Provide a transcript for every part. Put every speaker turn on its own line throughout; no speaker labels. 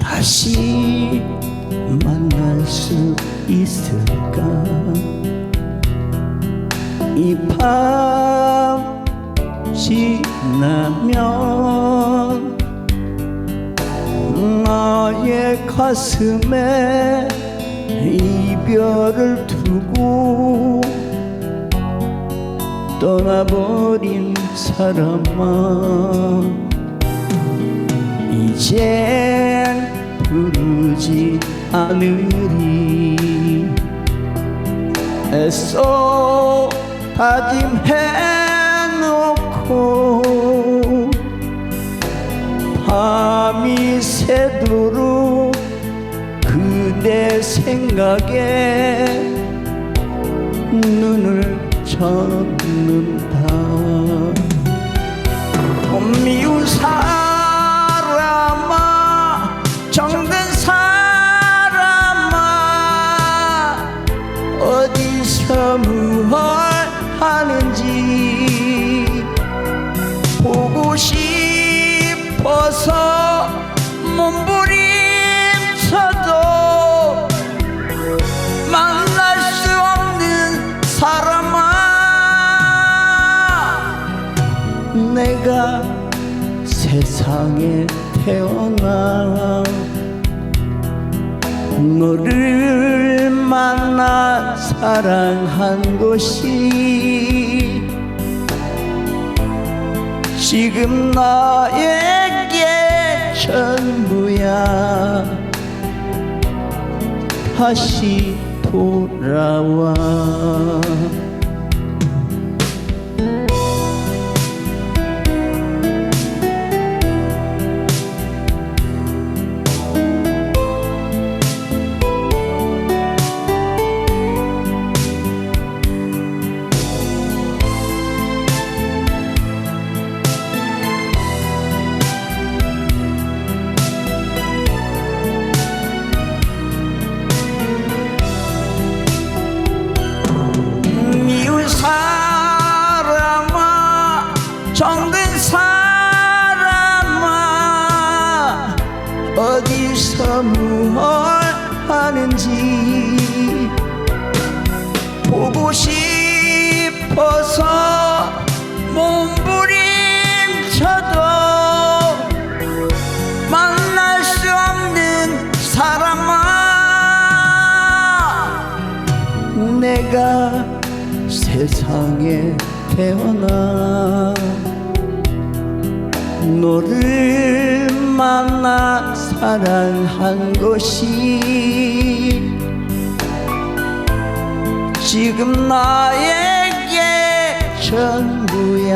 다시 만날 수 있을까? 이 밤 지나면 나의 가슴에 이별을 두고 떠나버린 사람아 이젠 부르지 않으리. 애써 다짐해놓고 밤이 새도록 그대 생각에 눈을 젓는다. 미운 사람 내가 세상에 태어나 너를 만나 사랑한 것이 지금 나에게 전부야. 다시 돌아와 정든 사람아 어디서 무얼 하는지 보고 싶어서 몸부림쳐도 만날 수 없는 사람아 내가 세상에 태어나 너를 만나 사랑한 것이 지금 나에게 전부야.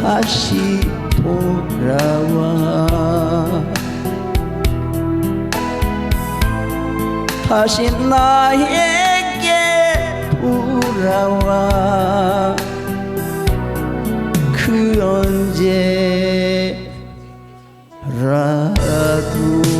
다시 돌아와. 다시 나에게 돌아와 tu